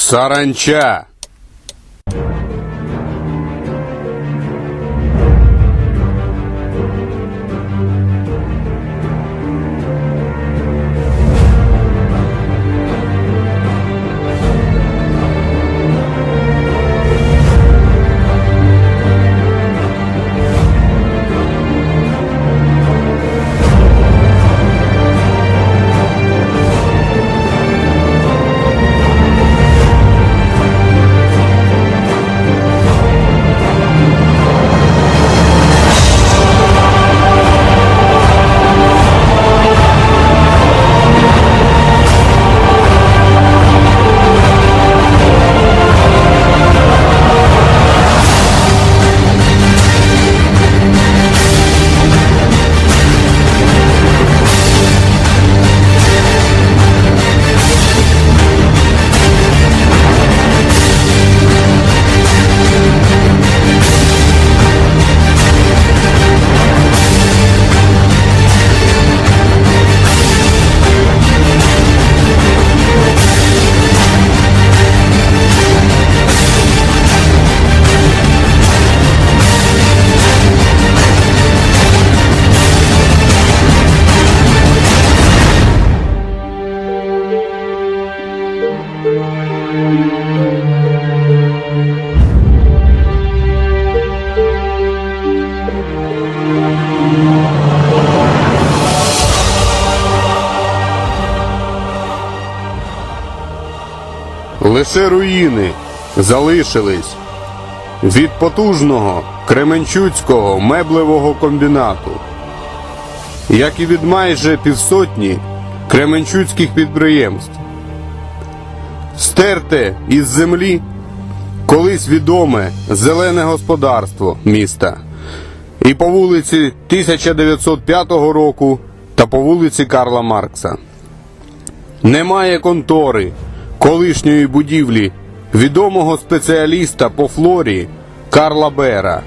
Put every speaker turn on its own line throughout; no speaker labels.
Саранча. Лише руїни залишились від потужного Кременчуцького меблевого комбінату, як і від майже півсотні кременчуцьких підприємств. Стерте із землі колись відоме зелене господарство міста. І по вулиці 1905 року та по вулиці Карла Маркса. Немає контори колишньої будівлі відомого спеціаліста по флорі Карла Бера.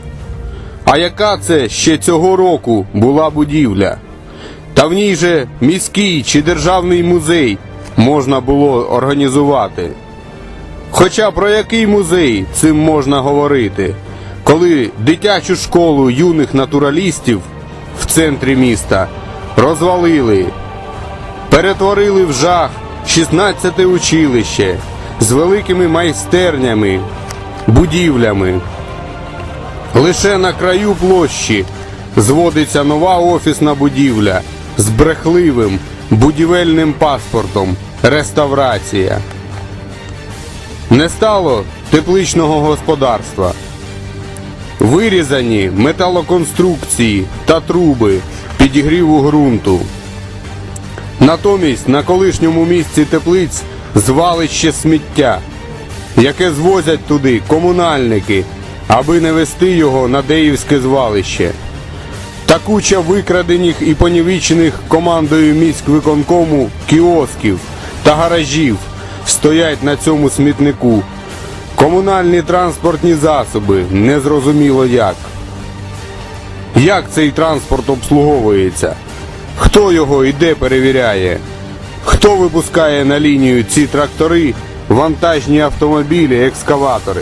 А яка це ще цього року була будівля? Та в ній же міський чи державний музей можна було організувати. Хоча про який музей цим можна говорити, коли дитячу школу юних натуралістів в центрі міста розвалили, перетворили в жах 16 училище з великими майстернями, будівлями. Лише на краю площі зводиться нова офісна будівля з брехливим будівельним паспортом реставрація. Не стало тепличного господарства. Вирізані металоконструкції та труби підігріву ґрунту. Натомість на колишньому місці теплиць звалище сміття, яке звозять туди комунальники, аби не вести його на Деївське звалище. Та куча викрадених і понівічених командою міськвиконкому кіосків та гаражів стоять на цьому смітнику. Комунальні транспортні засоби незрозуміло як. Як цей транспорт обслуговується? Хто його і де перевіряє? Хто випускає на лінію ці трактори, вантажні автомобілі, екскаватори?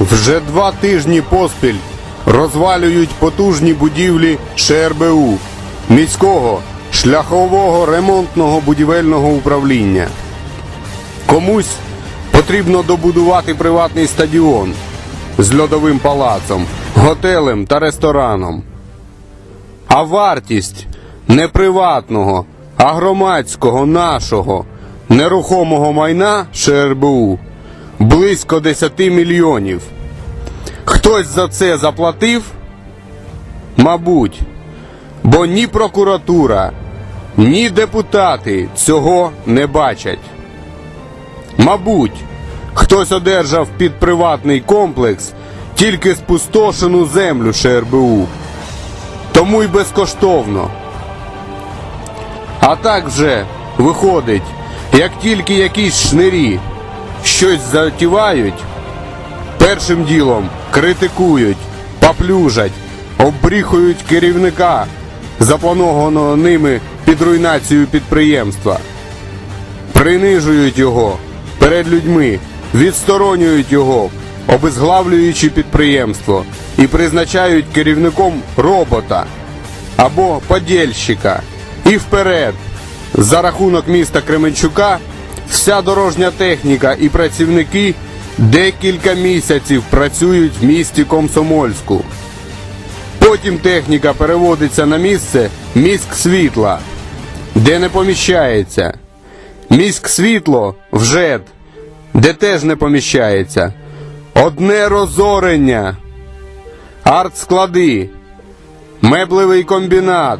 Вже два тижні поспіль розвалюють потужні будівлі ШРБУ, міського шляхового ремонтного будівельного управління. Комусь потрібно добудувати приватний стадіон з льодовим палацом, готелем та рестораном. А вартість не приватного, а громадського нашого нерухомого майна ШРБУ близько 10 мільйонів. Хтось за це заплатив? Мабуть, бо ні прокуратура, ні депутати цього не бачать. Мабуть, хтось одержав під приватний комплекс тільки спустошену землю ШРБУ. Тому й безкоштовно. А так вже виходить, як тільки якісь шнирі щось затівають, першим ділом критикують, поплюжать, обріхують керівника, запланованого ними під руйнацію підприємства, принижують його, перед людьми, відсторонюють його, обезглавлюючи підприємство, і призначають керівником робота або подільщика. І вперед, за рахунок міста Кременчука, вся дорожня техніка і працівники декілька місяців працюють в місті Комсомольську. Потім техніка переводиться на місце міськ світла, де не поміщається. Міськ світло в ЖЕД, де теж не поміщається. Одне розорення, артсклади, меблевий комбінат,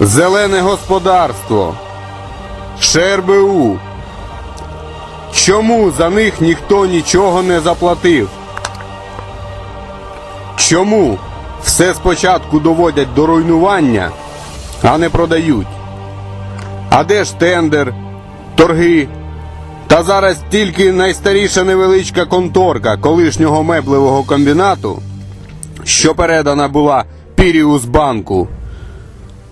зелене господарство, ШРБУ. Чому за них ніхто нічого не заплатив? Чому все спочатку доводять до руйнування, а не продають? А де ж тендер, торги? Та зараз тільки найстаріша невеличка конторка колишнього меблевого комбінату, що передана була Піріус банку.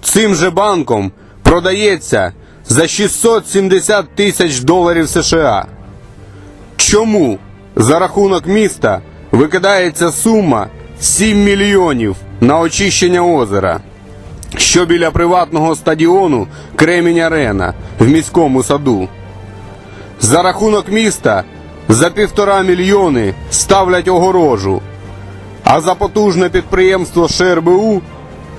Цим же банком продається за 670 тисяч доларів США. Чому за рахунок міста викидається сума 7 мільйонів на очищення озера, що біля приватного стадіону Кремінь Арена в міському саду? За рахунок міста за півтора мільйони ставлять огорожу, а за потужне підприємство ШРБУ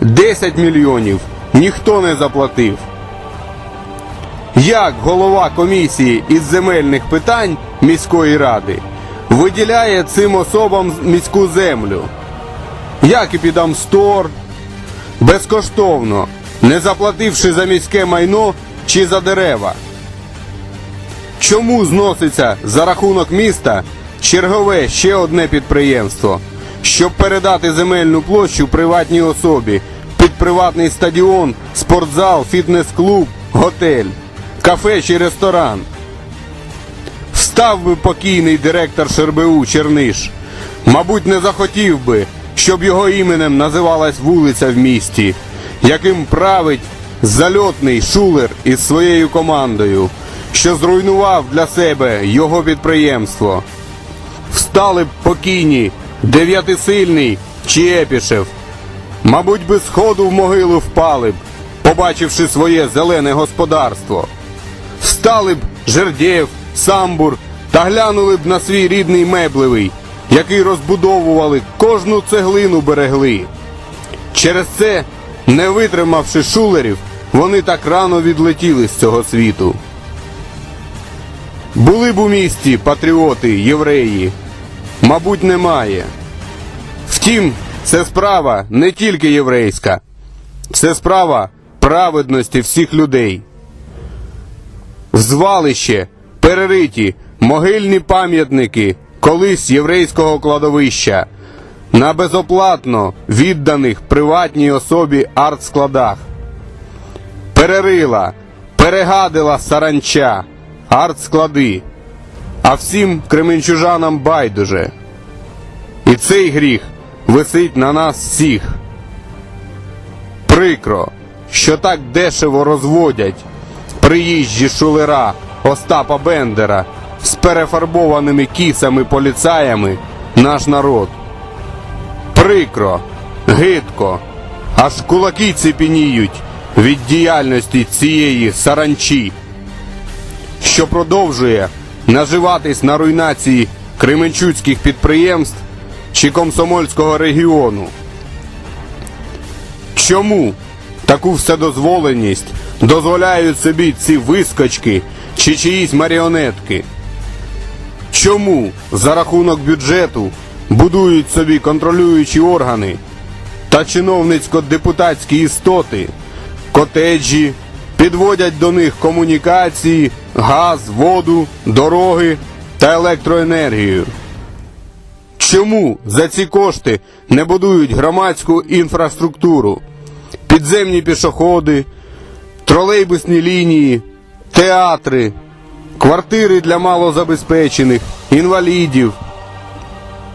10 мільйонів ніхто не заплатив. Як голова комісії із земельних питань міської ради виділяє цим особам міську землю? Як і під Амстор, безкоштовно, не заплативши за міське майно чи за дерева? Чому зноситься за рахунок міста чергове ще одне підприємство, щоб передати земельну площу приватній особі під приватний стадіон, спортзал, фітнес-клуб, готель, кафе чи ресторан? Встав би покійний директор ШРБУ Черниш. Мабуть, не захотів би, щоб його іменем називалась вулиця в місті, яким править зальотний шулер із своєю командою, що зруйнував для себе його підприємство. Встали б покійні дев'ятисильний чи Епішев. Мабуть, би сходу в могилу впали б, побачивши своє зелене господарство. Встали б Жердєв, Самбур та глянули б на свій рідний меблевий, який розбудовували, кожну цеглину берегли. Через це, не витримавши шулерів, вони так рано відлетіли з цього світу. Були б у місті патріоти, євреї, мабуть, немає. Втім, це справа не тільки єврейська, це справа праведності всіх людей. Звалище перериті могильні пам'ятники колись єврейського кладовища на безоплатно відданих приватній особі артскладах. Перерила, перегадила саранча, артсклади, а всім кременчужанам байдуже. І цей гріх висить на нас всіх. Прикро, що так дешево розводять приїжджі шулера Остапа Бендера з перефарбованими кісами поліцаями наш народ. Прикро, гидко, аж кулаки ціпеніють від діяльності цієї саранчі, що продовжує наживатись на руйнації кременчуцьких підприємств чи комсомольського регіону. Чому таку вседозволеність дозволяють собі ці вискочки чи чиїсь маріонетки? Чому за рахунок бюджету будують собі контролюючі органи та чиновницько-депутатські істоти, котеджі, підводять до них комунікації, газ, воду, дороги та електроенергію? Чому за ці кошти не будують громадську інфраструктуру, підземні пішоходи, тролейбусні лінії, театри, квартири для малозабезпечених, інвалідів?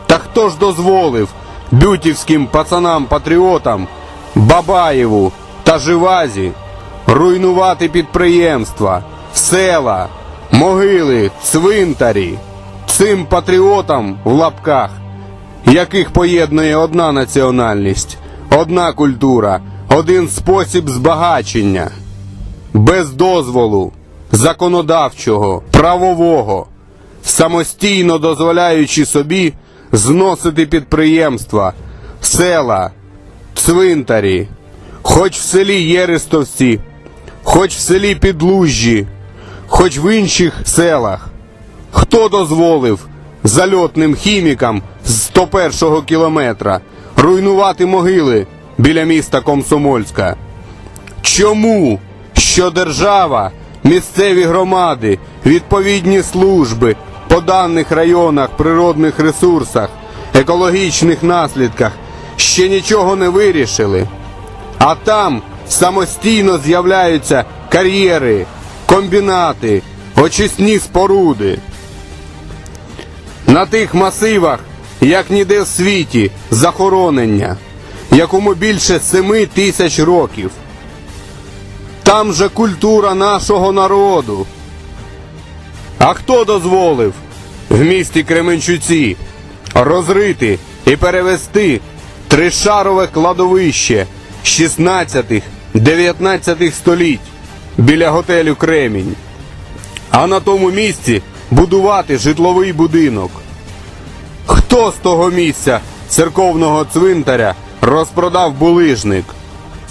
Та хто ж дозволив бютівським пацанам-патріотам Бабаєву та Живазі руйнувати підприємства, села, могили, цвинтарі, цим патріотам в лапках, яких поєднує одна національність, одна культура, один спосіб збагачення, без дозволу, законодавчого, правового, самостійно дозволяючи собі зносити підприємства, села, цвинтарі, хоч в селі Єрестовці, хоч в селі Підлужжі, хоч в інших селах. Хто дозволив зальотним хімікам з 101-го кілометра руйнувати могили біля міста Комсомольська? Чому? Що держава, місцеві громади, відповідні служби по даних районах, природних ресурсах, екологічних наслідках ще нічого не вирішили? А там самостійно з'являються кар'єри, комбінати, очисні споруди. На тих масивах, як ніде в світі, захоронення, якому більше семи тисяч років. Там же культура нашого народу. А хто дозволив в місті Кременчуці розрити і перевести тришарове кладовище 16-19 століть біля готелю Кремінь, а на тому місці будувати житловий будинок? Хто з того місця церковного цвинтаря розпродав булижник?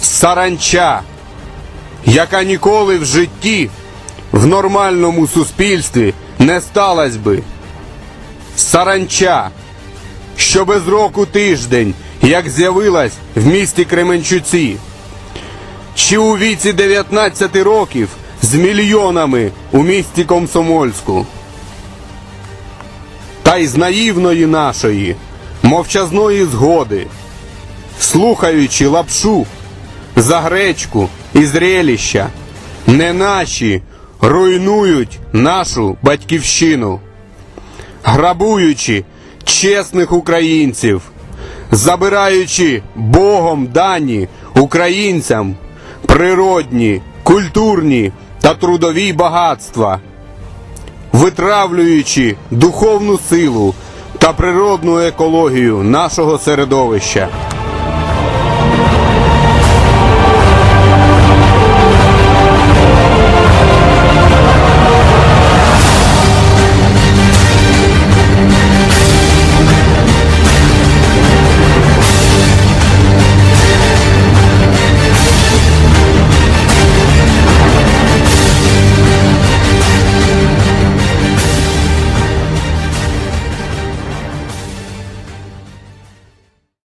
Саранча, яка ніколи в житті в нормальному суспільстві не сталась би. Саранча, що без року тиждень, як з'явилась в місті Кременчуці, чи у віці 19 років з мільйонами у місті Комсомольську. Та з наївної нашої, мовчазної згоди, слухаючи лапшу за гречку і зреліща, не наші руйнують нашу батьківщину, грабуючи чесних українців, забираючи Богом дані українцям природні, культурні та трудові багатства, витравлюючи духовну силу та природну екологію нашого середовища.